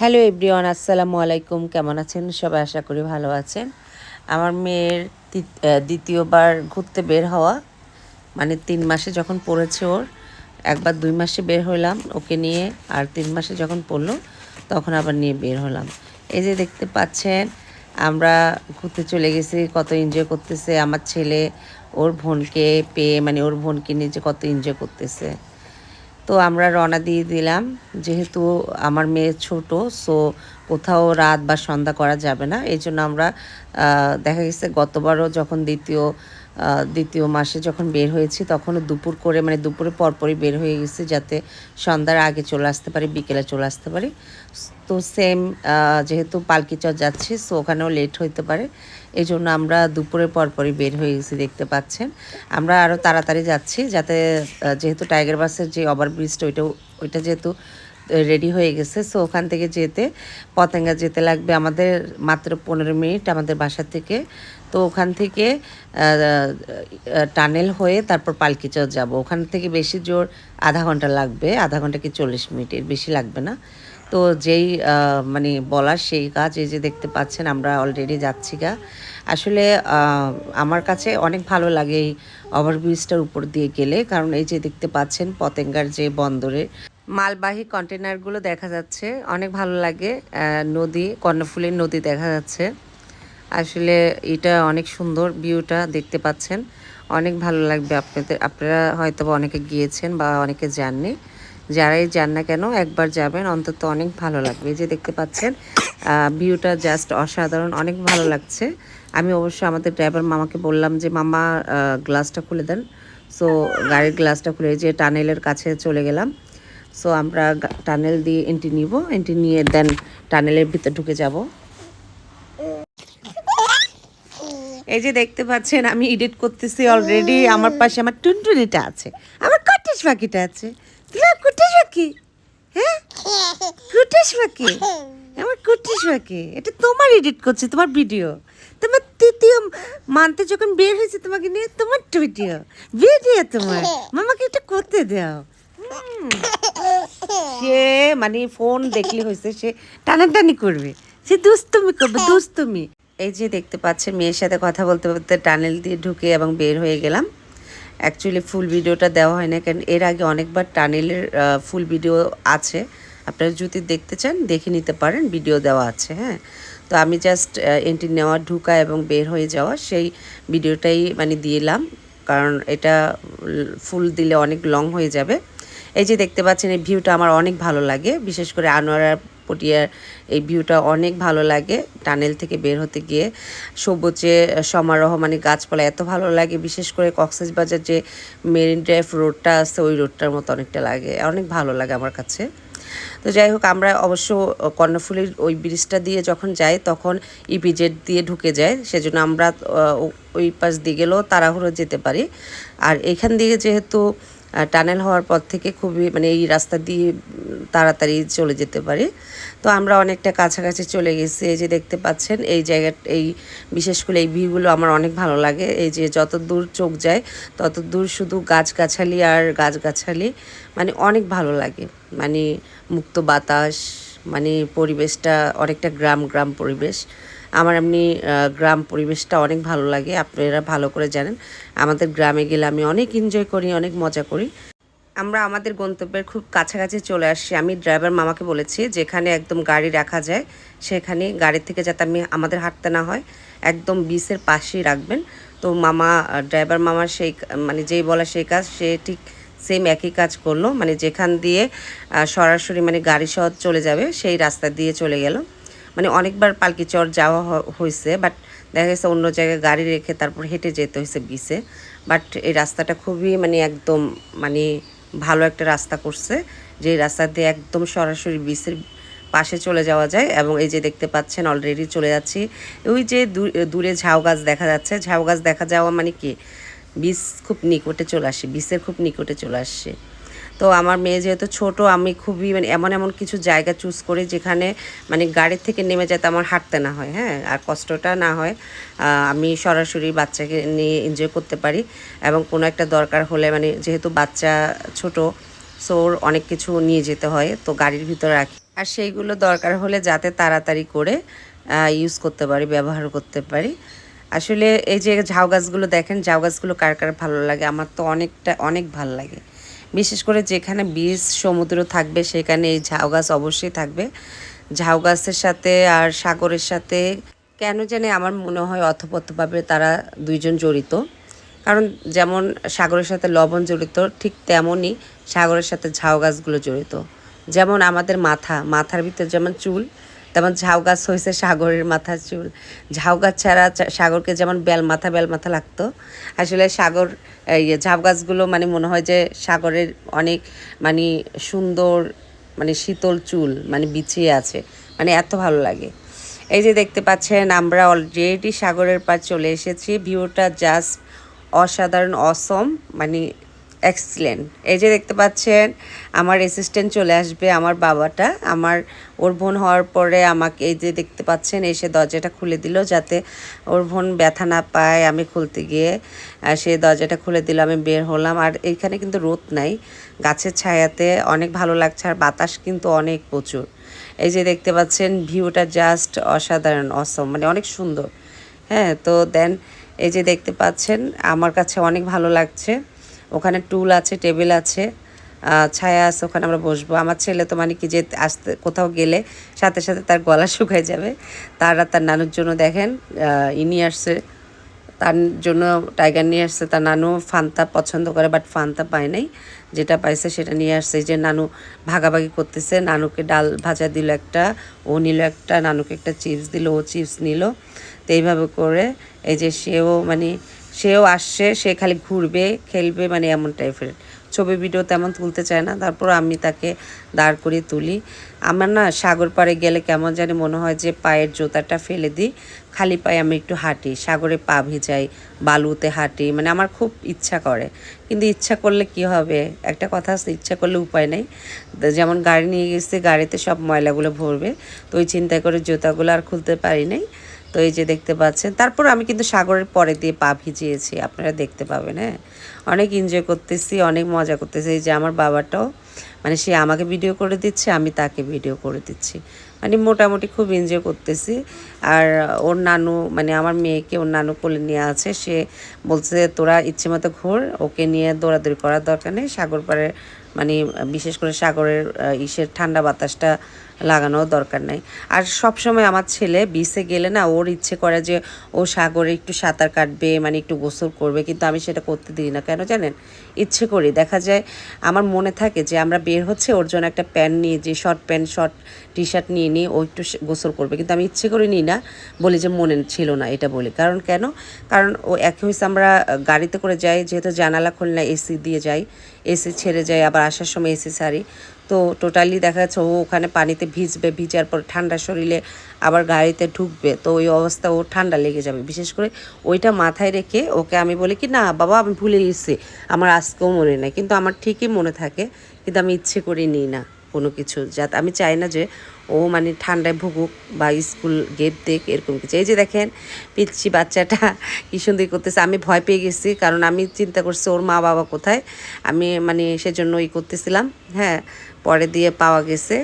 Hello everyone আসসালামু আলাইকুম কেমন আছেন? সবাই আশা করি ভালো আছেন। আমার মেয়ের দ্বিতীয়বার ঘুরতে বের হওয়া মানে তিন মাসে যখন পড়েছে ওর, একবার দুই মাসে বের হলাম, ওকে নিয়ে আর তিন মাসে যখন পড়ল, তখন আবার নিয়ে বের হলাম। এই যে দেখতে পাচ্ছেন, আমরা ঘুরতে চলে গেছি, কত এনজয় করতেছে। আমার ছেলে, ওর বোনকে পেয়ে মানে ওর বোনকে নিয়ে যে কত এনজয় করতেছে। তো আমরা রওনা দিয়ে দিলাম। যেহেতু আমার মেয়ে ছোট সো কোথাও রাত বা সন্ধ্যা করা যাবে না। এই জন্য আমরা দেখা গেছে গতবারও যখন দ্বিতীয় দ্বিতীয় মাসে যখন বের হয়েছি, তখনও দুপুর করে মানে দুপুরে পরপরই বের হয়ে গেছি যাতে সন্ধ্যার আগে চলে আসতে পারি, বিকেলে চলে আসতে পারি। তো সেম যেহেতু পালকিচর যাচ্ছি সো ওখানেও লেট হইতে পারে। এই জন্য আমরা দুপুরের পরপরই বের হয়ে গেছি, দেখতে পাচ্ছেন। আমরা আরও তাড়াতাড়ি যাচ্ছি, যাতে যেহেতু টাইগার বাসের যে ওভারব্রিজটা ওইটা ওইটা যেহেতু রেডি হয়ে গেছে। সো ওখান থেকে যেতে, পতেঙ্গা যেতে লাগবে আমাদের মাত্র পনেরো মিনিট আমাদের বাসা থেকে। তো ওখান থেকে টানেল হয়ে তারপর পালকিচর যাব। ওখান থেকে বেশি জোর আধা ঘণ্টা লাগবে, আধা ঘণ্টা কি চল্লিশ মিনিটের বেশি লাগবে না। তো যেই মানে বলার সেই কাজ, এই যে দেখতে পাচ্ছেন আমরা অলরেডি যাচ্ছি গা। আসলে আমার কাছে অনেক ভালো লাগে এই ওভারব্রিজটার উপর দিয়ে গেলে। কারণ এই যে দেখতে পাচ্ছেন পতেঙ্গার যে বন্দরে মালবাহী কন্টেনারগুলো দেখা যাচ্ছে। অনেক ভালো লাগে নদী, কর্ণফুলীর নদী দেখা যাচ্ছে। আসলে এটা অনেক সুন্দর ভিউটা দেখতে পাচ্ছেন। অনেক ভালো লাগবে আপনাদের, আপনারা হয়তো অনেকে গিয়েছেন বা অনেকে যাননি। যারাই যান না কেন, একবার যাবেন, অন্তত অনেক ভালো লাগবে। যে দেখতে পাচ্ছেন ভিউটা জাস্ট অসাধারণ, অনেক ভালো লাগছে। আমি অবশ্য আমাদের ড্রাইভার মামাকে বললাম যে, মামা গ্লাসটা খুলে দেন। সো গাড়ির গ্লাসটা খুলে যে টানেলের কাছে চলে গেলাম। সো আমরা টানেল দিয়ে এন্ট্রি নিব। এন্ট্রি নিয়ে দেন টানেলের ভিতরে ঢুকে যাব। এই যে দেখতে পাচ্ছেন, আমি এডিট করতেছি অলরেডি আমার পাশে আমার টুনটুনিটা আছে। আমার কটিস পাখিটা আছে। কুটিস পাখি। হ্যাঁ? কুটিস পাখি। আমার কুটিস পাখি। এটা তোমার এডিট করছে, তোমার ভিডিও তোমার তৃতীয় মানতে যখন বের হয়েছে, তোমাকে নিয়ে তোমার ভিডিও ভিডিও তোমার। মামাকে এটা করতে দাও। মানে ফোন দেখলে হয়েছে সে টানাটানি করবে। সে দুষ্টুমি করবে দুষ্টুমি এই যে দেখতে পাচ্ছে মেয়ের সাথে কথা বলতে বলতে টানেল দিয়ে ঢুকে এবং বের হয়ে গেলাম। অ্যাকচুয়ালি ফুল ভিডিওটা দেওয়া হয় না, কারণ এর আগে অনেকবার টানেলের ফুল ভিডিও আছে। আপনারা যদি দেখতে চান, দেখে নিতে পারেন ভিডিও দেওয়া আছে হ্যাঁ। তো আমি জাস্ট এন্ট্রি নেওয়া, ঢুকা এবং বের হয়ে যাওয়া, সেই ভিডিওটাই মানে দিলাম কারণ এটা ফুল দিলে অনেক লং হয়ে যাবে। এই যে দেখতে পাচ্ছেন, এই ভিউটা আমার অনেক ভালো লাগে। বিশেষ করে আনোয়ারা পটিয়ার এই ভিউটা অনেক ভালো লাগে টানেল থেকে বের হতে গিয়ে। সবুজে, সমারোহ মানে গাছপালা এত ভালো লাগে। বিশেষ করে কক্সেস বাজার যে মেরিন ড্রাইভ রোডটা আছে, ওই রোডটার মতো অনেকটা লাগে। অনেক ভালো লাগে আমার কাছে। তো যাই হোক, আমরা অবশ্য কর্ণফুলির ওই ব্রিজটা দিয়ে যখন যাই, তখন ইপিজেড দিয়ে ঢুকে যায় সেজন্য আমরা ওই পাশ দিয়ে গেলেও তাড়াহুড়ো যেতে পারি। আর এখান দিয়ে যেহেতু টানেল হওয়ার পর থেকে খুবই মানে এই রাস্তা দিয়ে তাড়াতাড়ি চলে যেতে পারি। তো আমরা অনেকটা কাছাকাছি চলে গেছি, এই যে দেখতে পাচ্ছেন, এই জায়গা, এই বিশেষ করে এই ভিউগুলো আমার অনেক ভালো লাগে। এই যে যত দূর চোখ যায়, তত দূর শুধু গাছগাছালি আর গাছগাছালি মানে অনেক ভালো লাগে। মানে মুক্ত বাতাস মানে পরিবেশটা অনেকটা গ্রাম গ্রাম পরিবেশ। আমার এমনি গ্রাম পরিবেশটা অনেক ভালো লাগে, আপনারা ভালো করে জানেন। আমাদের গ্রামে গেলে আমি অনেক এনজয় করি, অনেক মজা করি। আমরা আমাদের গন্তব্যের খুব কাছাকাছি চলে আসছি। আমি ড্রাইভার মামাকে বলেছি, যেখানে একদম গাড়ি রাখা যায়, সেখানে গাড়ি থেকে যাতে আমি আমাদের হাঁটতে না হয়, একদম বিচের পাশেই রাখবেন। তো মামা ড্রাইভার মামার সেই মানে যেই বলা সেই কাজ, সে ঠিক সেম একই কাজ করল। মানে যেখান দিয়ে সরাসরি মানে গাড়ি সহ চলে যাবে, সেই রাস্তা দিয়ে চলে গেল। মানে অনেকবার পালকি চর যাওয়া হয়েছে বাট দেখা গেছে অন্য জায়গায় গাড়ি রেখে তারপর হেঁটে যেতে হয়েছে বিচে বাট এই রাস্তাটা খুবই মানে একদম মানে ভালো একটা রাস্তা করছে, যে রাস্তা দিয়ে একদম সরাসরি বিচের পাশে চলে যাওয়া যায় এবং এই যে দেখতে পাচ্ছেন অলরেডি চলে যাচ্ছি। ওই যে দূরে ঝাউ গাছ দেখা যাচ্ছে। ঝাউ গাছ দেখা যাওয়া মানে কি? বিষ খুব নিকটে চলে আসে বীজের খুব নিকটে চলে আসছে তো আমার মেয়ে যেহেতু ছোট, আমি খুবই মানে এমন এমন কিছু জায়গা চুজ করি যেখানে মানে গাড়ির থেকে নেমে যাতে আমার হাঁটতে না হয় হ্যাঁ আর কষ্টটা না হয় আমি সরাসরি বাচ্চাকে নিয়ে এনজয় করতে পারি এবং কোনো একটা দরকার হলে মানে যেহেতু বাচ্চা ছোট সো ওর অনেক কিছু নিয়ে যেতে হয়, তো গাড়ির ভিতরে রাখি। আর সেইগুলো দরকার হলে যাতে তাড়াতাড়ি করে ইউজ করতে পারি, ব্যবহার করতে পারি। আসলে এই যে ঝাউ গাছগুলো দেখেন, ঝাউ গাছগুলো কার কার ভালো লাগে? আমার তো অনেকটা, অনেক ভালো লাগে। বিশেষ করে যেখানে বীজ সমুদ্র থাকবে, সেখানে এই ঝাউ গাছ অবশ্যই থাকবে। ঝাউ গাছের সাথে আর সাগরের সাথে কেন জানি আমার মনে হয় অথপথভাবে তারা দুইজন জড়িত। কারণ যেমন সাগরের সাথে লবণ জড়িত, ঠিক তেমনই সাগরের সাথে ঝাউ গাছগুলো জড়িত। যেমন আমাদের মাথা, মাথার ভিতরে যেমন চুল তেমন ঝাউ গাছ হয়েছে সাগরের মাথার চুল। ঝাউ গাছ ছাড়া সাগরকে যেমন বেল মাথা বেল মাথা লাগতো। আসলে সাগর ঝাউ গাছগুলো মানে মনে হয় যে সাগরের অনেক মানে সুন্দর মানে শীতল চুল মানে বিছিয়ে আছে। মানে এত ভালো লাগে। এই যে দেখতে পাচ্ছেন, আমরা অলরেডি সাগরের পার চলে এসেছি। ভিউটা জাস্ট অসাধারণ অসম মানে এক্সিলেন্ট এই যে দেখতে পাচ্ছেন, আমার অ্যাসিস্ট্যান্ট চলে আসবে, আমার বাবাটা। আমার, ওর বোন হওয়ার পরে আমাকে এই যে দেখতে পাচ্ছেন, এসে দরজাটা খুলে দিল যাতে ওর বোন ব্যথা না পায়। আমি খুলতে গিয়ে সে দরজাটা খুলে দিল, আমি বের হলাম। আর এইখানে কিন্তু রোদ নাই, গাছের ছায়াতে অনেক ভালো লাগছে, আর বাতাস কিন্তু অনেক প্রচুর। এই যে দেখতে পাচ্ছেন, ভিউটা জাস্ট অসাধারণ অসম মানে অনেক সুন্দর। হ্যাঁ তো দেন এই যে দেখতে পাচ্ছেন, আমার কাছে অনেক ভালো লাগছে। ওখানে টুল আছে, টেবিল আছে ছায়া আছে, ওখানে আমরা বসবো। আমার ছেলে তো মানে কি যে আসতে, কোথাও গেলে সাথে সাথে তার গলা শুকায় যাবে। তারা তার নানুর জন্য দেখেন ইনি আসছে। তার জন্য টাইগার নিয়ে আসছে। তার নানু ফান্তা পছন্দ করে, বাট ফান্তা পায় নাই। যেটা পাইছে সেটা নিয়ে আসছে। যে নানু ভাগাভাগি করতেছে, নানুকে ডাল ভাজা দিল একটা, ও নিল একটা, নানুকে একটা চিপস দিল, ও চিপস নিল। তো এইভাবে করে এই যে সেও মানে সেও আসছে, সে খালি ঘুরবে, খেলবে মানে এমন টাইপের। ছবি, ভিডিও তেমন তুলতে চায় না তারপর আমি তাকে দাঁড় করিয়ে তুলি। আমার না সাগর পাড়ে গেলে কেমন জানি মনে হয় যে পায়ের জোতাটা ফেলে দিই, খালি পায়ে আমি একটু হাঁটি, সাগরে পা ভিজাই, বালুতে হাঁটি মানে আমার খুব ইচ্ছা করে। কিন্তু ইচ্ছা করলে কি হবে? একটা কথা আছে, ইচ্ছা করলে উপায় নেই। যেমন গাড়ি নিয়ে গেছি, গাড়িতে সব ময়লাগুলো ভরবে, তো ওই চিন্তা করে জুতাগুলো আর খুলতে পারি নাই। তো এই যে দেখতে পাচ্ছেন, তারপর আমি কিন্তু সাগরের পরে দিয়ে পা ভিজিয়েছি, আপনারা দেখতে পাবেন হ্যাঁ? অনেক এনজয় করতেছি, অনেক মজা করতেছি, এই যে আমার বাবাটাও মানে সে আমাকে ভিডিও করে দিচ্ছে, আমি তাকে ভিডিও করে দিচ্ছি। মানে মোটামুটি খুব এনজয় করতেছি, আর ওর নানু মানে আমার মেয়েকে ওর নানু কোলে নিয়ে আছে, সে বলছে, তোরা ইচ্ছে মতো ঘোর, ওকে নিয়ে দৌড়াদৌড়ি করার দরকার নেই, সাগর পাড়ে মানে বিশেষ করে সাগরের ইসের ঠান্ডা বাতাসটা লাগানোর দরকার নাই। আর সব সময় আমার ছেলে বিচে গেলে না, ওর ইচ্ছে করে যে ও সাগরে একটু সাঁতার কাটবে মানে একটু গোসল করবে, কিন্তু আমি সেটা করতে দিই না। কেন জানেন? ইচ্ছে করি। দেখা যায়, আমার মনে থাকে যে আমরা বের হচ্ছে, ওর জন্য একটা প্যান্ট নিয়ে, যে short pant short T shirt নিয়ে নিই ও একটু গোসল করবে। কিন্তু আমি ইচ্ছে করে নিই না, বলি যে মনে ছিল না এটা বলি। কারণ কেন? কারণ ও এক হয়েছে আমরা গাড়িতে করে যাই, যেহেতু জানালা খুলনা, এসি দিয়ে যাই। এসি ছেড়ে যায়, আবার আসার সময় এসে সারি। তো টোটালি দেখা যাচ্ছে ও ওখানে পানিতে ভিজবে, ভিজার পর ঠান্ডা শরীরে আবার গাড়িতে ঢুকবে। তো ওই অবস্থা ও ঠান্ডা লেগে যাবে। বিশেষ করে ওইটা মাথায় রেখে ওকে আমি বলি কি, না বাবা, আমি ভুলে গেছি। আমার আজকেও মনে নেই। কিন্তু আমার ঠিকই মনে থাকে, কিন্তু আমি ইচ্ছে করে নিই না। কোনো কিছু। যাতে আমি চাই না যে ও মানে ঠান্ডায় ভুগুক বা স্কুল গেট দেখ, এরকম কিছু। এই যে দেখেন পিচ্ছি বাচ্চাটা কী সুন্দর করতেছে। আমি ভয় পেয়ে গেছি, কারণ আমি চিন্তা করছি ওর মা বাবা কোথায়। আমি মানে সেজন্য ই করতেছিলাম হ্যাঁ। পরে দিয়ে পাওয়া গেছে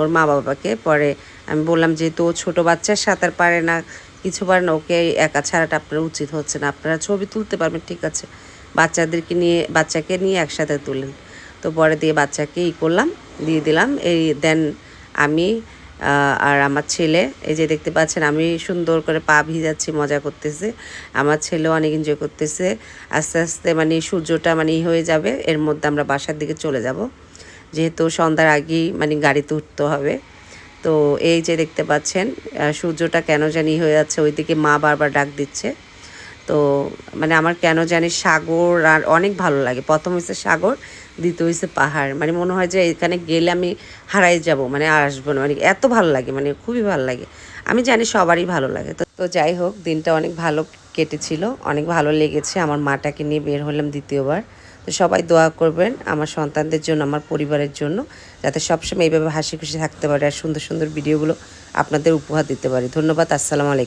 ওর মা বাবাকে। পরে আমি বললাম যেহেতু ও ছোটো বাচ্চা সাঁতার পারে না, কিছু পারে না, ওকে একা ছাড়াটা আপনার উচিত হচ্ছে না। আপনারা ছবি তুলতে পারবেন, ঠিক আছে। বাচ্চাদেরকে নিয়ে, বাচ্চাকে নিয়ে একসাথে তুলেন। তো পরে দিয়ে বাচ্চাকে ই করলাম, দিয়ে দিলাম। এই দেন আমি আর আমার ছেলে, এই যে দেখতে পাচ্ছেন আমি সুন্দর করে পা ভিজাচ্ছি, মজা করতেছে। আমার ছেলেও অনেক এনজয় করতেছে। আস্তে আস্তে মানে সূর্যটা মানে ই হয়ে যাবে, এর মধ্যে আমরা বাসার দিকে চলে যাব। যেহেতু সন্ধ্যার আগেই মানে গাড়িতে উঠতে হবে। তো এই যে দেখতে পাচ্ছেন সূর্যটা কেন জানি হয়ে যাচ্ছে, ওইদিকে মা বারবার ডাক দিচ্ছে। তো মানে আমার কেন জানি সাগর আর অনেক ভালো লাগে। প্রথম হচ্ছে সাগর দ্বিতীয় হয়েছে পাহাড়। মানে মনে হয় যে এখানে গেলে আমি হারাই যাব মানে আর আসব না। মানে এত ভালো লাগে মানে খুবই ভালো লাগে। আমি জানি সবারই ভালো লাগে। তো তো যাই হোক, দিনটা অনেক ভালো কেটেছিল, অনেক ভালো লেগেছে। আমার মাটাকে নিয়ে বের হলাম দ্বিতীয়বার। তো সবাই দোয়া করবেন আমার সন্তানদের জন্য, আমার পরিবারের জন্য, যাতে সবসময় এইভাবে হাসি খুশি থাকতে পারে আর সুন্দর সুন্দর ভিডিওগুলো আপনাদের উপহার দিতে পারি। ধন্যবাদ, আসসালামু আলাইকুম।